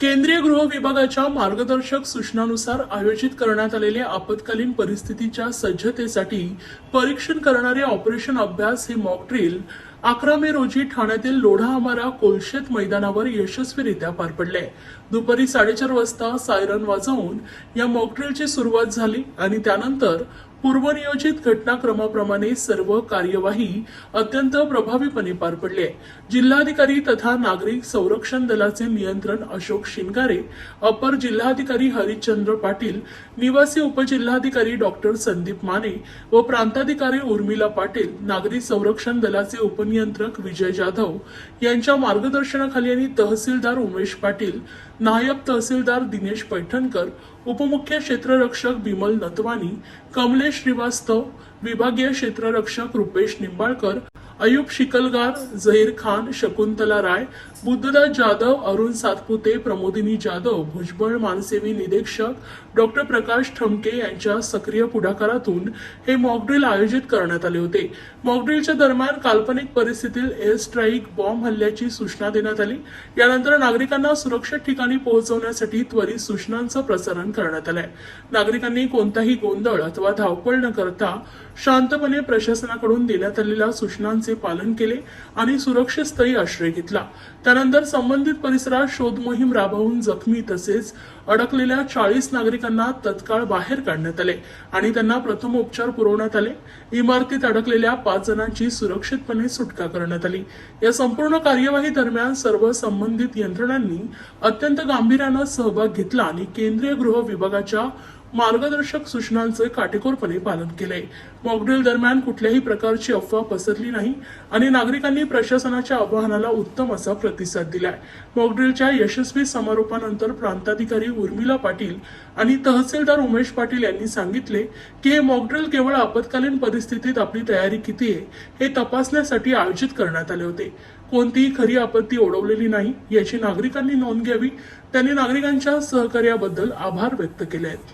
केंद्रीय गृह विभागाच्या मार्गदर्शक सूचनानुसार आयोजित करण्यात आलेल्या आपत्कालीन परिस्थितीच्या सज्जतेसाठी परीक्षण करणारे ऑपरेशन अभ्यास हे मॉक ड्रिल अकरा मे रोजी ठाण्यातील लोढा आमारा कोलशेत मैदानावर यशस्वीरित्या पार पडले. दुपारी साडेचार वाजता सायरन वाजवून या मॉकड्रिलची सुरुवात झाली आणि त्यानंतर पूर्वनियोजित घटनाक्रमाप्रमाणे सर्व कार्यवाही अत्यंत प्रभावीपणे पार पडली आहे. जिल्हाधिकारी तथा नागरिक संरक्षण दलाचे नियंत्रण अशोक शिंगारे अपर जिल्हाधिकारी हरिश्चंद्र पाटील निवासी उपजिल्हाधिकारी डॉक्टर संदीप माने व प्रांताधिकारी उर्मिला पाटील नागरी संरक्षण दलाचे उपनियंत्रक विजय जाधव यांच्या मार्गदर्शनाखाली आणि तहसीलदार उमेश पाटील नायब तहसीलदार दिनेश पैठणकर उपमुख्य क्षेत्ररक्षक बिमल नतवानी कमलेश श्रीवास्तव विभागीय क्षेत्ररक्षक रुपेश निंबाळकर अयुब शिकलगार झहीर खान शकुंतला राय बुद्धदास जाधव अरुण सातपुते प्रमोदिनी जाधव भुजबळ मानसेवी निरीक्षक डॉक्टर प्रकाश ठमके यांच्या सक्रिय पुढाकारातून हे मॉकड्रिल आयोजित करण्यात आले होते. मॉकड्रिलच्या दरम्यान काल्पनिक परिस्थितीत एअर स्ट्राईक बॉम्ब हल्ल्याची सूचना देण्यात आली. यानंतर नागरिकांना सुरक्षित ठिकाणी पोहोचवण्यासाठी त्वरित सूचनांचं प्रसारण करण्यात आलंय. नागरिकांनी कोणताही गोंधळ अथवा धावपळ न करता शांतपणे प्रशासनाकडून देण्यात आलेल्या सूचनांचे पालन केले आणि सुरक्षित स्थळी आश्रय घेतला. त्यानंतर संबंधित परिसरात शोध मोहीम राबवून जखमी तसेच अडकलेल्या चाळीस नागरिकांना तत्काळ बाहेर काढण्यात आले आणि त्यांना प्रथमोपचार पुरवण्यात आले. इमारतीत अडकलेल्या पाच जणांची सुरक्षितपणे सुटका करण्यात आली. या संपूर्ण कार्यवाही दरम्यान सर्व संबंधित यंत्रणांनी अत्यंत गांभीर्यानं सहभाग घेतला आणि केंद्रीय गृह विभागाच्या मार्गदर्शक सूचनांचे काटेकोरपणे पालन केले मॉकड्रिल दरम्यान कुठल्याही प्रकारची अफवा पसरली नाही आणि नागरिकांनी प्रशासनाच्या आवाहनाला उत्तम असा प्रतिसाद दिलाय. मॉकड्रिलच्या यशस्वी समारोपानंतर प्रांताधिकारी उर्मिला पाटील आणि तहसीलदार उमेश पाटील यांनी सांगितले की हे मॉकड्रिल केवळ आपत्कालीन परिस्थितीत आपली तयारी किती आहे हे तपासण्यासाठी आयोजित करण्यात आले होते. कोणतीही खरी आपत्ती ओढवलेली नाही याची नागरिकांनी नोंद घ्यावी. त्यांनी नागरिकांच्या सहकार्याबद्दल आभार व्यक्त केले आहेत.